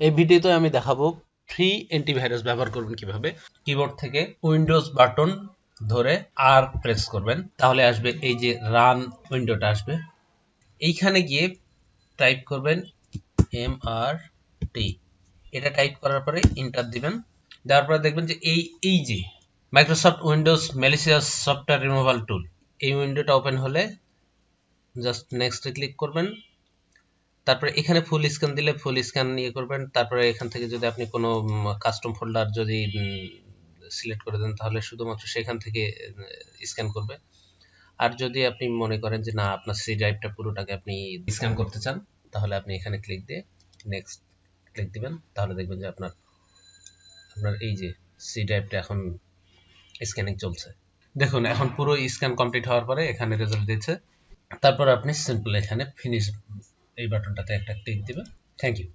এই ভিডিওতে আমি দেখাবো ফ্রি অ্যান্টিভাইরাস ব্যবহার করবেন কীভাবে। কিবোর্ড থেকে উইন্ডোজ বাটন ধরে আর প্রেস করবেন। তাহলে আসবে এই যে রান উইন্ডোটা আসবে। এইখানে গিয়ে টাইপ করবেন এম আর টি এটা টাইপ করার পরে ইন্টার দিবেন। দেওয়ার পরে দেখবেন যে এই এই যে Microsoft Windows malicious software removal tool এই উইন্ডোটা ওপেন হলে জাস্ট নেক্সটে ক্লিক করবেন। তারপরে এখানে ফুল স্ক্যান দিলে ফুল স্ক্যান নিয়ে করবেন। তারপরে এখান থেকে যদি আপনি কোনো কাস্টম ফোল্ডার যদি সিলেক্ট করে দেন, তাহলে শুধুমাত্র সেখান থেকে স্ক্যান করবে। আর যদি আপনি মনে করেন যে, না, আপনার সি ড্রাইভটা পুরোটাকে আপনি স্ক্যান করতে চান, তাহলে আপনি এখানে ক্লিক দিয়ে নেক্সট ক্লিক দিবেন। তাহলে দেখবেন যে আপনার আপনার এই যে সি ড্রাইভটা এখন স্ক্যানিং চলছে। দেখুন, এখন পুরো স্ক্যান কমপ্লিট হওয়ার পরে এখানে রেজাল্ট দিচ্ছে তারপর আপনি সিম্পল এখানে ফিনিশ এই বাটনটাতে একটা ক্লিক দিবেন থ্যাংক ইউ